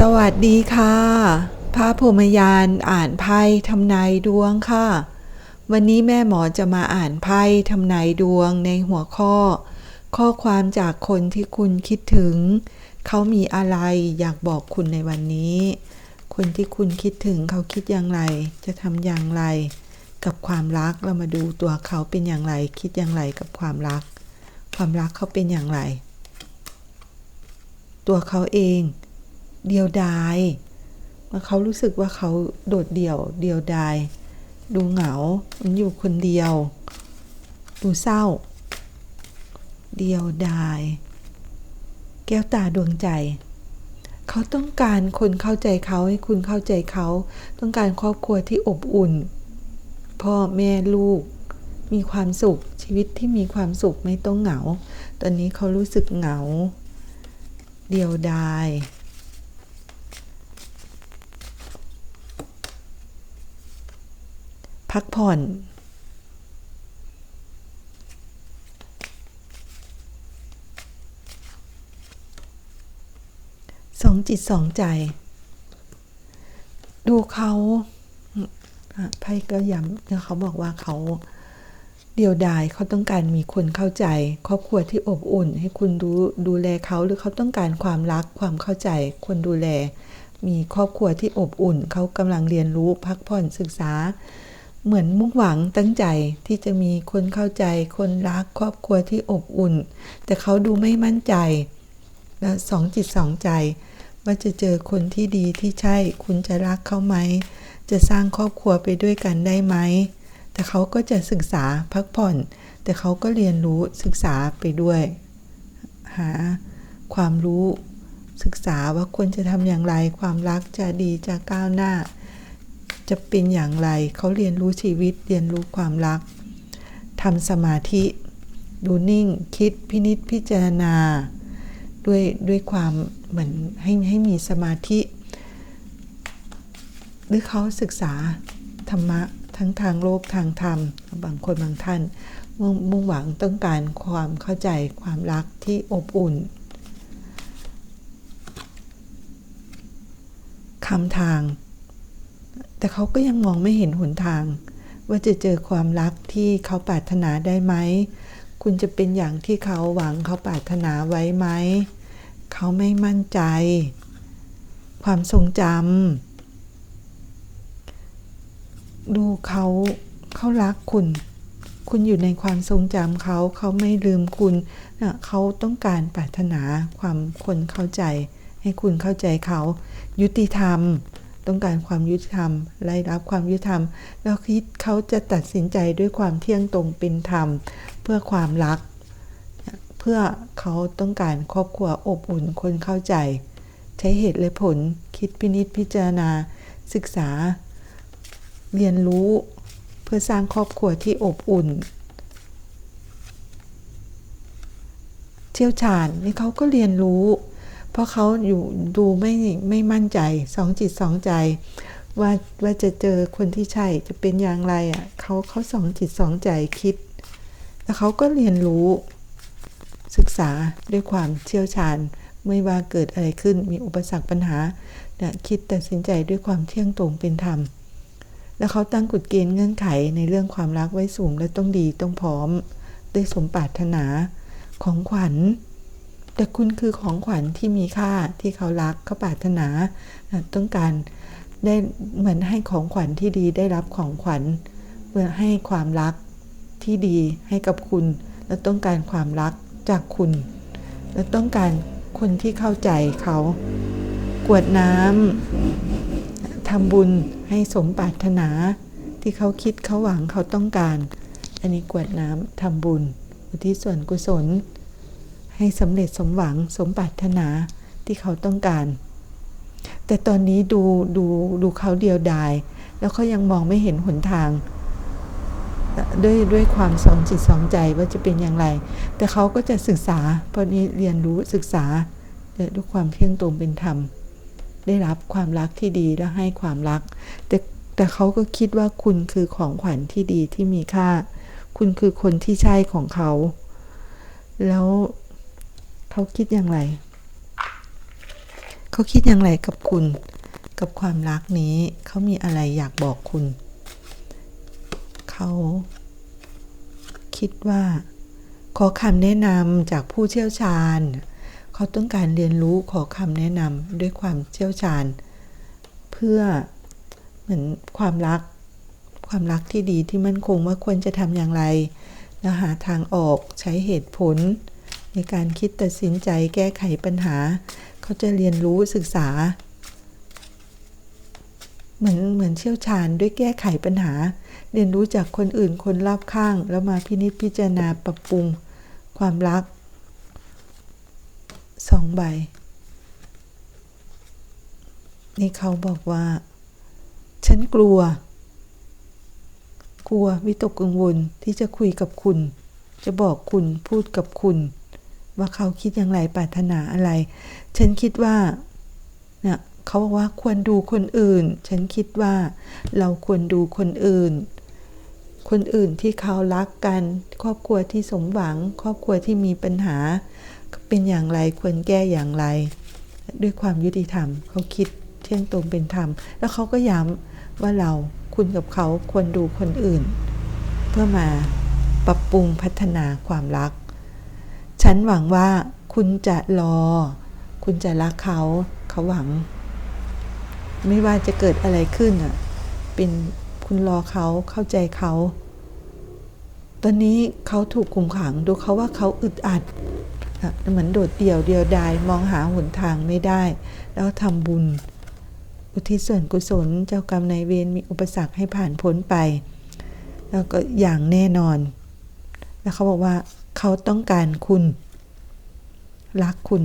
สวัสดีค่ะ พระพรหมยานอ่านไพ่ทำนายดวงค่ะ วันนี้แม่หมอจะมาอ่านไพ่ทำนายดวงในหัวข้อ ข้อความจากคนที่คุณคิดถึง เขามีอะไรอยากบอกคุณในวันนี้ คนที่คุณคิดถึงเขาคิดอย่างไร จะทำอย่างไร กับความรักเรามาดูตัวเขาเป็นอย่างไร คิดอย่างไรกับความรัก ความรักเขาเป็นอย่างไร ตัวเขาเอง เดียวดายเขารู้สึกว่าเขาโดดเดี่ยวเดียวดาย ดูเหงามันอยู่คนเดียว ดูเศร้า เดียวดาย แก้วตาดวงใจ เขาต้องการคนเข้าใจเขาให้คุณเข้าใจเขา ต้องการครอบครัวที่อบอุ่น พ่อแม่ลูก มีความสุขชีวิตที่มีความสุขไม่ต้องเหงา ตอนนี้เขารู้สึกเหงา เดียวดาย พักผ่อนสองจิตสองใจ ดูเขาไพ่ก็ย้ำเขาบอกว่าเขาเดียวดายเขาต้องการมีคนเข้าใจ ครอบครัวที่อบอุ่น ให้คุณดูดูแลเขาหรือเขาต้องการความรักความเข้าใจ คนดูแล มีครอบครัวที่อบอุ่น เขากำลังเรียนรู้พักผ่อนศึกษา เหมือนมุ่งหวังตั้งใจที่จะมีคนเข้าใจ คนรักครอบครัวที่อบอุ่น แต่เขาดูไม่มั่นใจแล้วสองจิตสองใจ ว่าจะเจอคนที่ดีที่ใช่ คุณจะรักเขาไหม จะสร้างครอบครัวไปด้วยกันได้ไหม แต่เขาก็จะศึกษาพักผ่อน แต่เขาก็เรียนรู้ศึกษาไปด้วย หาความรู้ศึกษาว่าควรจะทำอย่างไร ความรักจะดีจะก้าวหน้า จะเป็นอย่างไรเขาเรียนรู้ชีวิตเรียนรู้ความรักทำสมาธิ ดูนิ่งคิดพินิษพิจารณา ด้วยด้วยความเหมือนให้ให้มีสมาธิ หรือเขาศึกษาธรรมะทั้งทางโลกทางธรรม บางคนบางท่านมุ่งมุ่งหวังต้องการความเข้าใจความรักที่อบอุ่นคำทาง แต่เขาก็ยังมองไม่เห็นหนทาง ว่าจะเจอความรักที่เขาปรารถนาได้ไหม คุณจะเป็นอย่างที่เขาหวังเขาปรารถนาไว้ไหม เขาไม่มั่นใจ ความทรงจำดูเขาเขารักคุณ คุณอยู่ในความทรงจำเขา เขาไม่ลืมคุณนะเขาต้องการปรารถนาความคนเข้าใจ ให้คุณเข้าใจเขา ยุติธรรม ต้องการความยุติธรรมไล่รับความยุติธรรม แล้วคิดเขาจะตัดสินใจด้วยความเที่ยงตรงเป็นธรรม เพื่อความรัก เพื่อเขาต้องการครอบครัวอบอุ่นคนเข้าใจ ใช้เหตุและผลคิดพินิษพิจารณา ศึกษา เรียนรู้ เพื่อสร้างครอบครัวที่อบอุ่นเชี่ยวชาญนี่เขาก็เรียนรู้ เพราะเขาอยู่ดูไม่ไม่มั่นใจสองจิตสองใจ ว่าว่าจะเจอคนที่ใช่จะเป็นอย่างไรอะเขาเขาสองจิตสองใจคิด แล้วเขาก็เรียนรู้ศึกษาด้วยความเชี่ยวชาญไม่ว่าเกิดอะไรขึ้นมีอุปสรรคปัญหานะคิดตัดสินใจด้วยความเที่ยงตรงเป็นธรรม แล้วเขาตั้งกฎเกณฑ์เงื่อนไขในเรื่องความรักไว้สูงและต้องดีต้องพร้อม ได้สมปรารถนาของขวัญ แต่คุณคือของขวัญที่มีค่าที่เขารักเขาปรารถนาต้องการได้เหมือนให้ของขวัญที่ดีได้รับของขวัญเพื่อให้ความรักที่ดีให้กับคุณ และต้องการความรักจากคุณ และต้องการคนที่เข้าใจเขากวดน้ำทำบุญให้สมปรารถนา ที่เขาคิดเขาหวังเขาต้องการ อันนี้กวดน้ำทำบุญอุทิศส่วนกุศล ให้สำเร็จสมหวังสมปรารถนาที่เขาต้องการ แต่ตอนนี้ดูดูดูเขาเดียวดาย แล้วเขายังมองไม่เห็นหนทาง ด้วยด้วยความสองจิตสองใจว่าจะเป็นอย่างไร แต่เขาก็จะศึกษาเพราะนี้เรียนรู้ศึกษาด้วยความเที่ยงตรงเป็นธรรม ได้รับความรักที่ดีและให้ความรัก แต่แต่เขาก็คิดว่าคุณคือของขวัญที่ดีที่มีค่า คุณคือคนที่ใช่ของเขา แล้ว เขาคิดอย่างไร เขาคิดอย่างไรกับคุณ กับความรักนี้ เขามีอะไรอยากบอกคุณ เขาคิดว่า ขอคำแนะนำจากผู้เชี่ยวชาญ เขาต้องการเรียนรู้ขอคำแนะนำด้วยความเชี่ยวชาญ เพื่อเหมือนความรัก ความรักที่ดีที่มั่นคงว่าควรจะทำอย่างไร แล้วหาทางออกใช้เหตุผล ในการคิดตัดสินใจแก้ไขปัญหา เขาจะเรียนรู้ศึกษา เหมือนเหมือนเชี่ยวชาญด้วยแก้ไขปัญหา เรียนรู้จากคนอื่นคนรอบข้าง แล้วมาพินิจพิจารณาปรับปรุง ความรักสองใบ นี่เขาบอกว่า ฉันกลัว กลัววิตกกังวลที่จะคุยกับคุณ จะบอกคุณพูดกับคุณ ว่าเขาคิดอย่างไรปรารถนาอะไร ฉันคิดว่าเนี่ยเขาบอกว่าควรดูคนอื่น ฉันคิดว่าเราควรดูคนอื่น คนอื่นที่เขารักกัน ครอบครัวที่สมหวัง ครอบครัวที่มีปัญหา เป็นอย่างไรควรแก้อย่างไร ด้วยความยุติธรรม เขาคิดเที่ยงตรงเป็นธรรม แล้วเขาก็ย้ำว่าเราคุณกับเขาควรดูคนอื่น เพื่อมาปรับปรุงพัฒนาความรัก ฉันหวังว่าคุณจะรอ คุณจะรักเขาเขาหวัง ไม่ว่าจะเกิดอะไรขึ้นอะ เป็นคุณรอเขาเข้าใจเขา ตอนนี้เขาถูกคุมขังดูเขาว่าเขาอึดอัดอะเหมือนโดดเดี่ยวเดียวดายมองหาหนทางไม่ได้ แล้วทำบุญ อุทิศส่วนกุศลเจ้ากรรมนายเวรมีอุปสรรคให้ผ่านพ้นไป แล้วก็อย่างแน่นอน แล้วเขาบอกว่า เขาต้องการคุณ รักคุณ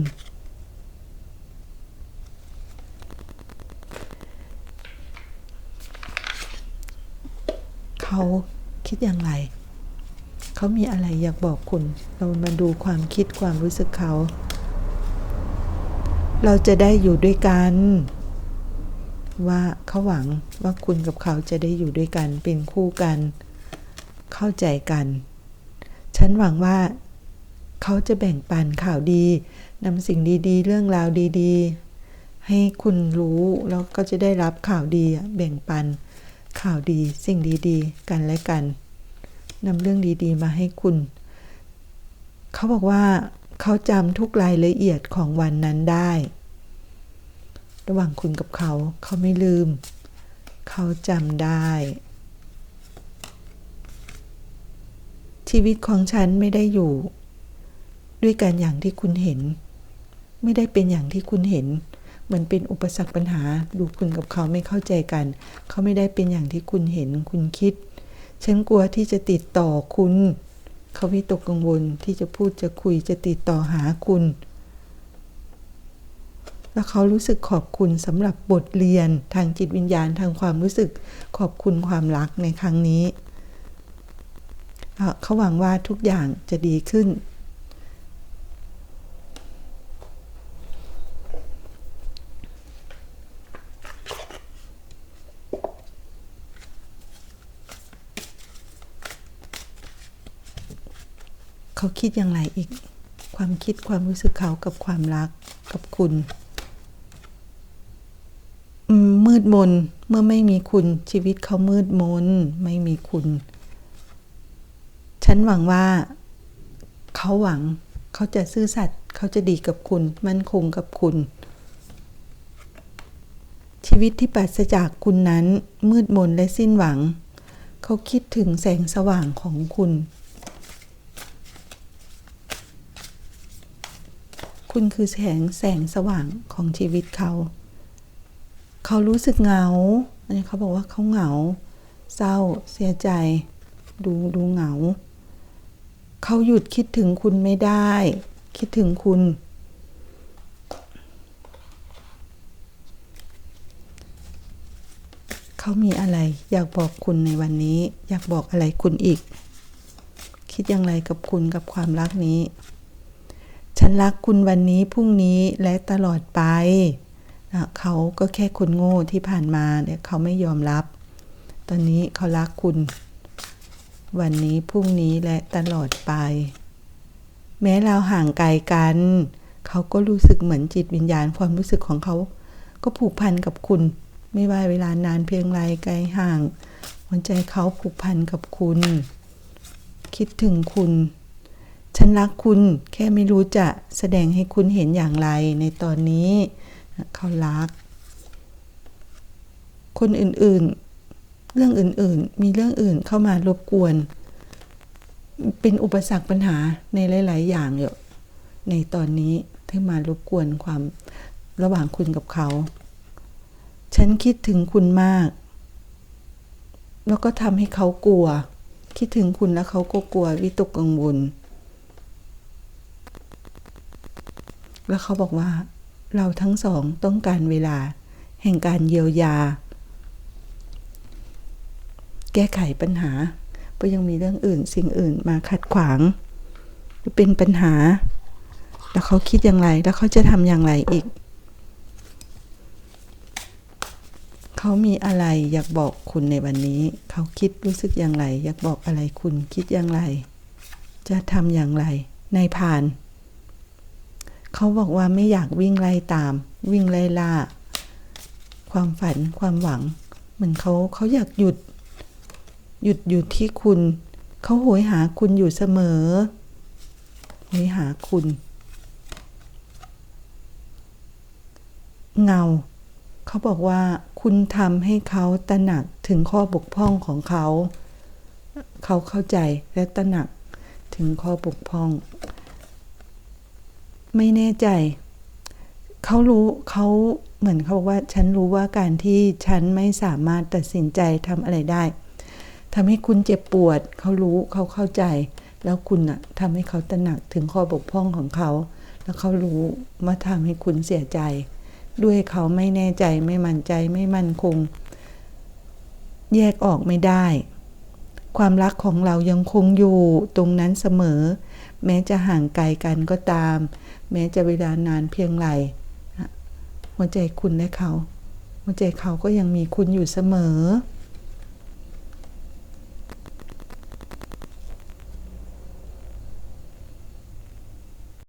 เขาคิดอย่างไร เขามีอะไรอยากบอกคุณ เรามาดูความคิดความรู้สึกเขา เราจะได้อยู่ด้วยกัน ว่าเขาหวังว่าคุณกับเขาจะได้อยู่ด้วยกันเป็นคู่กัน เข้าใจกัน ฉันหวังว่า เขาจะแบ่งปันข่าวดีนำสิ่งดีๆ เรื่องราวดีๆ ให้คุณรู้แล้วก็จะได้รับข่าวดีแบ่งปันข่าวดีสิ่งดีๆ กันและกันนำเรื่องดีๆ มาให้คุณ เขาบอกว่าเขาจำทุกรายละเอียดของวันนั้นได้ ระหว่างคุณกับเขา เขาไม่ลืม เขาจำได้ ชีวิตของฉันไม่ได้อยู่ ด้วยกันอย่างที่คุณเห็น ไม่ได้เป็นอย่างที่คุณเห็นเหมือนเป็นอุปสรรคปัญหา ดูคุณกับเขาไม่เข้าใจกัน เขาไม่ได้เป็นอย่างที่คุณเห็น คุณคิด ฉันกลัวที่จะติดต่อคุณ เขาวิตกกังวลที่จะพูดจะคุยจะติดต่อหาคุณ แล้วเขารู้สึกขอบคุณสำหรับบทเรียนทางจิตวิญญาณทางความรู้สึกขอบคุณความรักในครั้งนี้ เขาหวังว่าทุกอย่างจะดีขึ้น เขาคิดอย่างไรอีก ความคิดความรู้สึกเขากับความรักกับคุณมืดมนเมื่อไม่มีคุณชีวิตเขามืดมนไม่มีคุณ ฉันหวังว่าเขาหวังเขาจะซื่อสัตย์เขาจะดีกับคุณ มั่นคงกับคุณ ชีวิตที่ปราศจากคุณนั้นมืดมนและสิ้นหวัง เขาคิดถึงแสงสว่างของคุณ คุณคือแสงแสงสว่างของชีวิตเขา เขารู้สึกเหงาอันนี้เขาบอกว่าเขาเหงา เศร้า เสียใจ ดูดูเหงา เขาหยุดคิดถึงคุณไม่ได้ คิดถึงคุณ เขามีอะไร อยากบอกคุณในวันนี้ อยากบอกอะไรคุณอีก คิดอย่างไรกับคุณกับความรักนี้ ฉันรักคุณวันนี้พรุ่งนี้และตลอดไปนะเขาก็แค่คนโง่ที่ผ่านมาเนี่ยเขาไม่ยอมรับ ตอนนี้เขารักคุณ วันนี้พรุ่งนี้และตลอดไป แม้เราห่างไกลกัน เขาก็รู้สึกเหมือนจิตวิญญาณความรู้สึกของเขา ก็ผูกพันกับคุณ ไม่ว่าเวลานานเพียงไรไกลห่างหัวใจเขาผูกพันกับคุณ คิดถึงคุณ ฉันรักคุณแค่ไม่รู้จะแสดงให้คุณเห็นอย่างไรในตอนนี้ เขารัก คนอื่นๆ เรื่องอื่นๆ มีเรื่องอื่นเข้ามารบกวน เป็นอุปสรรคปัญหาในหลาย ๆ อย่างอยู่ในตอนนี้ที่มารบกวนความระหว่างคุณกับเขา ฉันคิดถึงคุณมาก แล้วก็ทำให้เขากลัว คิดถึงคุณแล้วเขาก็กลัววิตกกังวล แล้วเขาบอกว่า เราทั้งสองต้องการเวลา แห่งการเยียวยา แก้ไขปัญหาเพราะยังมีเรื่องอื่นสิ่งอื่นมาขัดขวาง เป็นปัญหา แล้วเขาคิดอย่างไร แล้วเขาจะทำอย่างไรอีก เขามีอะไรอยากบอกคุณในวันนี้ เขาคิดรู้สึกอย่างไร อยากบอกอะไรคุณคิดอย่างไร จะทำอย่างไร ในผ่าน เขาบอกว่าไม่อยากวิ่งไล่ตาม วิ่งไล่ล่า ความฝันความหวัง เหมือนเขาเขาอยากหยุด หยุดอยู่ที่คุณ เขาโหยหาคุณอยู่เสมอ โหยหาคุณ เงา เขาบอกว่าคุณทำให้เขาตระหนักถึงข้อบกพร่องของเขา เขาเข้าใจและตระหนักถึงข้อบกพร่อง ไม่แน่ใจ เขารู้เขาเหมือนเขาบอกว่า ฉันรู้ว่าการที่ฉันไม่สามารถตัดสินใจทำอะไรได้ ทำให้คุณเจ็บปวด เขารู้เขาเข้าใจ แล้วคุณอะทำให้เขาตระหนักถึงข้อบกพร่องของเขา แล้วเขารู้ว่าทำให้คุณเสียใจ ด้วยเขาไม่แน่ใจไม่มั่นใจไม่มั่นคง แยกออกไม่ได้ ความรักของเรายังคงอยู่ตรงนั้นเสมอ แม้จะห่างไกลกันก็ตาม แม้จะเวลานานเพียงไรหัวใจคุณและเขา หัวใจเขาก็ยังมีคุณอยู่เสมอ